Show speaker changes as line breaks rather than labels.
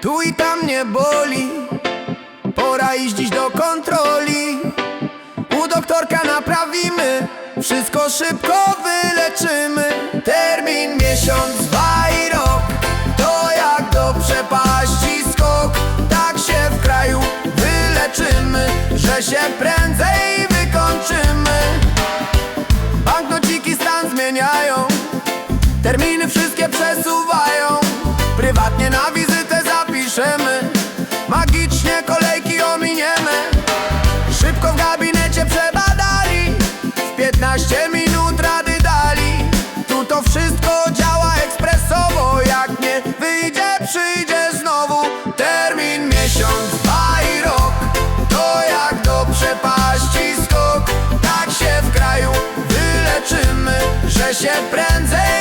Tu i tam nie boli. Pora iść dziś do kontroli. U doktorka naprawimy. Wszystko szybko wyleczymy. Termin miesiąc, dwa i rok. To jak do przepaści skok. Tak się w kraju wyleczymy Że się prędzej wykończymy. Banknociki stan zmieniają. Terminy wszystko Gdzie minut rady dali. Tu to wszystko działa ekspresowo. Jak nie wyjdzie, przyjdzie znowu Termin miesiąc, dwa i rok. To jak do przepaści skok. Tak się w kraju wyleczymy Że się prędzej